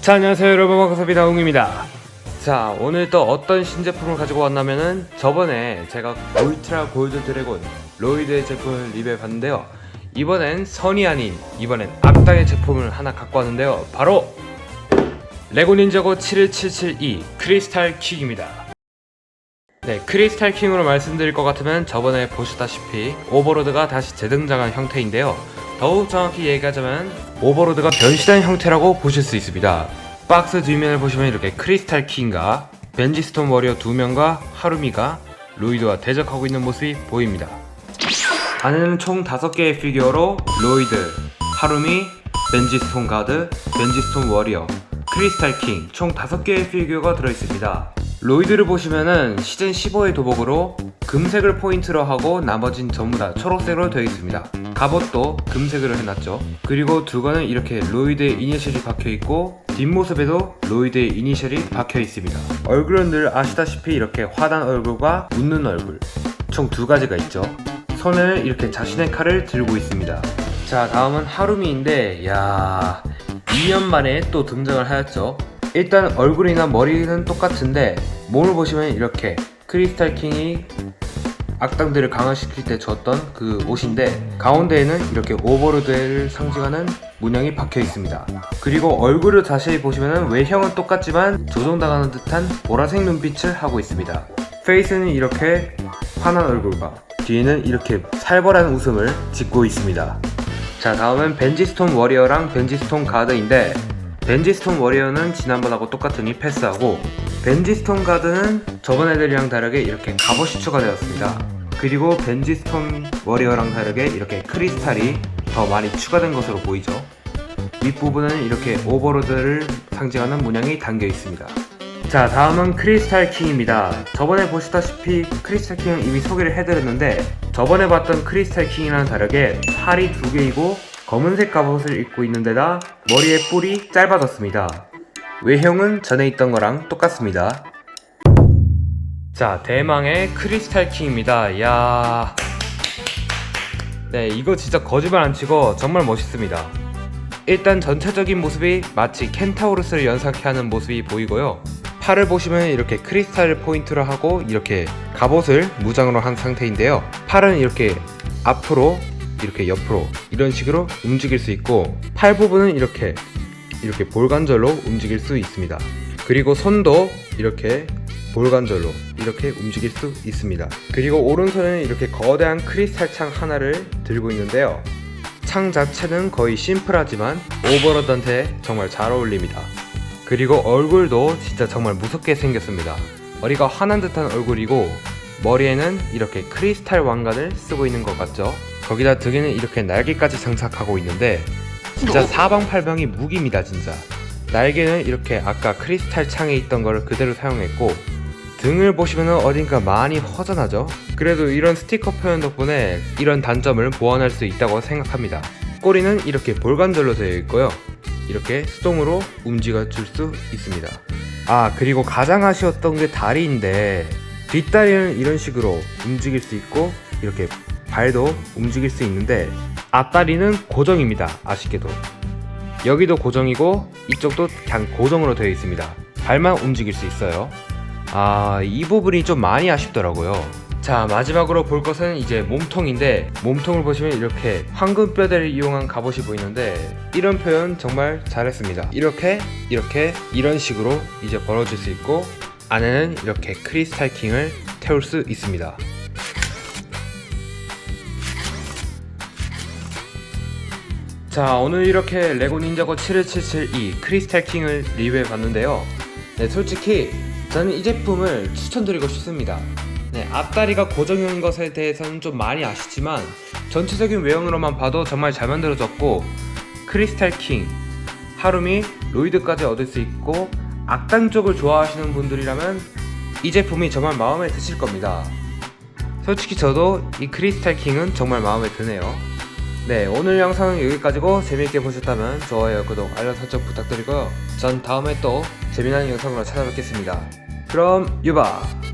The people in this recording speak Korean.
자 안녕하세요 여러분. 반갑습니다 웅입니다. 자 오늘 또 어떤 신제품을 가지고 왔냐면은 저번에 제가 울트라 골드 드래곤 로이드의 제품을 리뷰해봤는데요. 이번엔 선이 아닌 이번엔 악당의 제품을 하나 갖고 왔는데요. 바로 레고 닌자고 71772 크리스탈 킥입니다. 네 크리스탈 킹으로 말씀드릴 것 같으면 저번에 보셨다시피 오버로드가 다시 재등장한 형태인데요. 더욱 정확히 얘기하자면 오버로드가 변신한 형태라고 보실 수 있습니다. 박스 뒷면을 보시면 이렇게 크리스탈 킹과 벤지스톤 워리어 두 명과 하루미가 로이드와 대적하고 있는 모습이 보입니다. 안에는 총 5개의 피규어로 로이드, 하루미, 벤지스톤 가드, 벤지스톤 워리어, 크리스탈 킹 총 5개의 피규어가 들어있습니다. 로이드를 보시면은 시즌 15의 도복으로 금색을 포인트로 하고 나머진 전부 다 초록색으로 되어 있습니다. 갑옷도 금색으로 해놨죠. 그리고 두건은 이렇게 로이드의 이니셜이 박혀 있고 뒷모습에도 로이드의 이니셜이 박혀 있습니다. 얼굴은 늘 아시다시피 이렇게 화난 얼굴과 웃는 얼굴 총 두 가지가 있죠. 손을 이렇게 자신의 칼을 들고 있습니다. 자 다음은 하루미인데 야 2년 만에 또 등장을 하였죠. 일단 얼굴이나 머리는 똑같은데 몸을 보시면 이렇게 크리스탈 킹이 악당들을 강화시킬 때 줬던 그 옷인데 가운데에는 이렇게 오버로드를 상징하는 문양이 박혀 있습니다. 그리고 얼굴을 자세히 보시면 외형은 똑같지만 조종당하는 듯한 보라색 눈빛을 하고 있습니다. 페이스는 이렇게 환한 얼굴과 뒤에는 이렇게 살벌한 웃음을 짓고 있습니다. 자 다음은 벤지스톤 워리어랑 벤지스톤 가드인데 벤지스톤 워리어는 지난번하고 똑같으니 패스하고 벤지스톤 가드는 저번 애들이랑 다르게 이렇게 갑옷이 추가되었습니다. 그리고 벤지스톤 워리어랑 다르게 이렇게 크리스탈이 더 많이 추가된 것으로 보이죠. 윗부분은 이렇게 오버로드를 상징하는 문양이 담겨 있습니다. 자 다음은 크리스탈 킹입니다. 저번에 보시다시피 크리스탈 킹은 이미 소개를 해드렸는데 저번에 봤던 크리스탈 킹이랑 다르게 팔이 두 개이고 검은색 갑옷을 입고 있는 데다 머리에 뿔이 짧아졌습니다. 외형은 전에 있던 거랑 똑같습니다. 자 대망의 크리스탈 킹입니다. 야. 네 이거 진짜 거짓말 안 치고 정말 멋있습니다. 일단 전체적인 모습이 마치 켄타우루스를 연상케 하는 모습이 보이고요. 팔을 보시면 이렇게 크리스탈을 포인트로 하고 이렇게 갑옷을 무장으로 한 상태인데요. 팔은 이렇게 앞으로 이렇게 옆으로 이런 식으로 움직일 수 있고 팔 부분은 이렇게 이렇게 볼관절로 움직일 수 있습니다. 그리고 손도 이렇게 볼관절로 이렇게 움직일 수 있습니다. 그리고 오른손에는 이렇게 거대한 크리스탈 창 하나를 들고 있는데요. 창 자체는 거의 심플하지만 오버로드한테 정말 잘 어울립니다. 그리고 얼굴도 진짜 정말 무섭게 생겼습니다. 머리가 환한 듯한 얼굴이고 머리에는 이렇게 크리스탈 왕관을 쓰고 있는 것 같죠? 거기다 등에는 이렇게 날개까지 장착하고 있는데 진짜 사방팔방이 무기입니다 진짜. 날개는 이렇게 아까 크리스탈 창에 있던 걸 그대로 사용했고 등을 보시면 어딘가 많이 허전하죠? 그래도 이런 스티커 표현 덕분에 이런 단점을 보완할 수 있다고 생각합니다. 꼬리는 이렇게 볼관절로 되어 있고요. 이렇게 수동으로 움직여 줄 수 있습니다. 아, 그리고 가장 아쉬웠던 게 다리인데 뒷다리는 이런 식으로 움직일 수 있고 이렇게 발도 움직일 수 있는데 앞다리는 고정입니다. 아쉽게도. 여기도 고정이고 이쪽도 그냥 고정으로 되어 있습니다. 발만 움직일 수 있어요. 아, 이 부분이 좀 많이 아쉽더라고요. 자, 마지막으로 볼 것은 이제 몸통인데, 몸통을 보시면 이렇게 황금 뼈대를 이용한 갑옷이 보이는데, 이런 표현 정말 잘했습니다. 이렇게, 이렇게, 이런 식으로 이제 벌어질 수 있고, 안에는 이렇게 크리스탈 킹을 태울 수 있습니다. 자, 오늘 이렇게 레고 닌자고 71772 크리스탈 킹을 리뷰해 봤는데요. 네, 솔직히 저는 이 제품을 추천드리고 싶습니다. 네, 앞다리가 고정형인 것에 대해서는 좀 많이 아쉽지만 전체적인 외형으로만 봐도 정말 잘 만들어졌고 크리스탈 킹, 하루미, 로이드까지 얻을 수 있고 악당 쪽을 좋아하시는 분들이라면 이 제품이 정말 마음에 드실 겁니다. 솔직히 저도 이 크리스탈 킹은 정말 마음에 드네요. 네, 오늘 영상은 여기까지고 재밌게 보셨다면 좋아요, 구독, 알람 설정 부탁드리고요. 전 다음에 또 재미난 영상으로 찾아뵙겠습니다. 그럼 유바!